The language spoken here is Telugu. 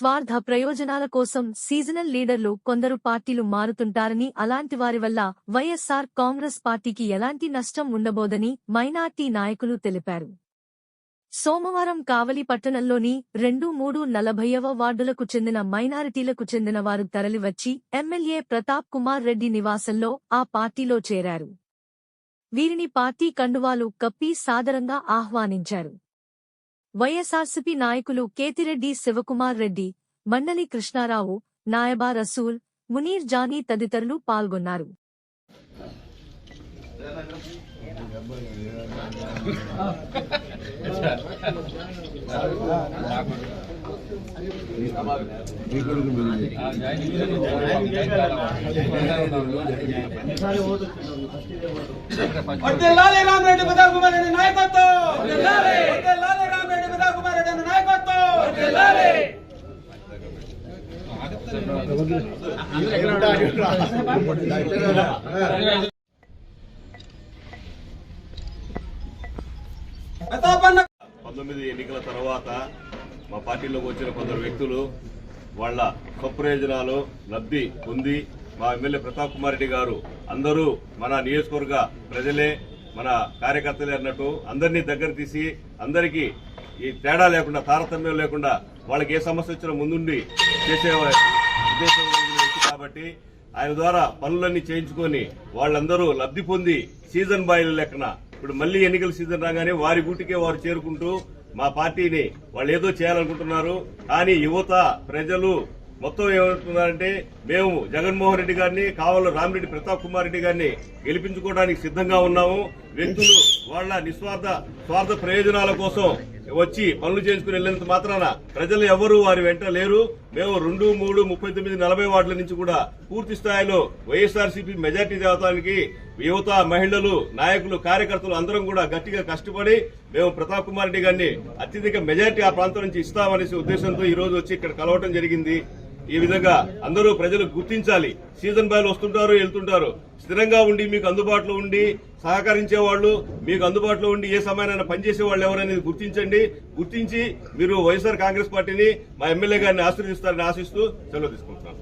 స్వార్థ ప్రయోజనాల కోసం సీజనల్ లీడర్లు కొందరు పార్టీలు మారుతుంటారని అలాంటి వారి వల్ల వైఎస్సార్ కాంగ్రెస్ పార్టీకి ఎలాంటి నష్టం ఉండబోదని మైనార్టీ నాయకులు తెలిపారు. సోమవారం కావలి పట్టణంలోని రెండు మూడు నలభైవ వార్డులకు చెందిన మైనారిటీలకు చెందిన వారు తరలివచ్చి ఎమ్మెల్యే ప్రతాప్ కుమార్ రెడ్డి నివాసంలో ఆ పార్టీలో చేరారు. వీరిని పార్టీ కండువాలు కప్పి సాదరంగా ఆహ్వానించారు. వైఎస్ఆర్సీపీ నాయకులు కేతిరెడ్డి శివకుమార్ రెడ్డి మండలి కృష్ణారావు నాయబా రసూల్ మునీర్ జానీ తదితరులు పాల్గొన్నారు. నాయకత్వం వర్ధిల్లాలి రామరెడ్డి ప్రతాప్ కుమార్ రెడ్డి నాయకత్వం ప్రతాప్ అన్న పంతొమ్మిది ఎన్నికల తర్వాత మా పార్టీలోకి వచ్చిన కొందరు వ్యక్తులు వాళ్ళ స్వప్రయోజనాలు లబ్ధి పొంది మా ఎమ్మెల్యే ప్రతాప్ కుమార్ రెడ్డి గారు అందరూ మన నియోజకవర్గ ప్రజలే మన కార్యకర్తలే అన్నట్టు అందరినీ దగ్గర తీసి అందరికీ ఈ తేడా లేకుండా తారతమ్యం లేకుండా వాళ్ళకి ఏ సమస్య వచ్చినా ముందుండి చేసే ఉద్దేశం కలిగిన వ్యక్తి కాబట్టి ఆయన ద్వారా పనులన్నీ చేయించుకొని వాళ్ళందరూ లబ్ధి పొంది సీజన్ బాయిల లెక్కన. ఇప్పుడు మళ్ళీ ఎన్నికల సీజన్ రాగానే వారి గూటికే వారు చేరుకుంటూ మా పార్టీని వాళ్ళు ఏదో చేయాలనుకుంటున్నారు. కానీ యువత ప్రజలు మొత్తం ఏమంటున్నారంటే మేము జగన్మోహన్ రెడ్డి గారిని కావాల రామిరెడ్డి ప్రతాప్ కుమార్ రెడ్డి గారిని గెలిపించుకోవడానికి సిద్ధంగా ఉన్నాము. వ్యక్తులు వాళ్ళ నిస్వార్థ స్వార్థ ప్రయోజనాల కోసం వచ్చి పనులు చేసుకుని వెళ్ళినంత మాత్రాన ప్రజలు ఎవరు వారి వెంట లేరు. మేము రెండు మూడు ముప్పై తొమ్మిది నలభై వార్డుల నుంచి కూడా పూర్తి స్థాయిలో వైఎస్ఆర్సీపీ మెజార్టీ దేవతానికి యువత మహిళలు నాయకులు కార్యకర్తలు అందరం కూడా గట్టిగా కష్టపడి మేము ప్రతాప్ కుమార్ రెడ్డి గారిని అత్యధిక మెజార్టీ ఆ ప్రాంతం నుంచి ఇస్తామనేసి ఉద్దేశంతో ఈ రోజు వచ్చి ఇక్కడ కలవటం జరిగింది. ఈ విధంగా అందరూ ప్రజలు గుర్తించాలి. సీజన్ బాయలు వస్తుంటారు వెళ్తుంటారు. స్థిరంగా ఉండి మీకు అందుబాటులో ఉండి సహకరించే వాళ్ళు మీకు అందుబాటులో ఉండి ఏ సమయాన్ని పనిచేసే వాళ్ళు ఎవరనేది గుర్తించండి. గుర్తించి మీరు వైఎస్ఆర్ కాంగ్రెస్ పార్టీని మా ఎమ్మెల్యే గారిని ఆశీర్వదిస్తారని ఆశిస్తూ సెలవు తీసుకుంటున్నాను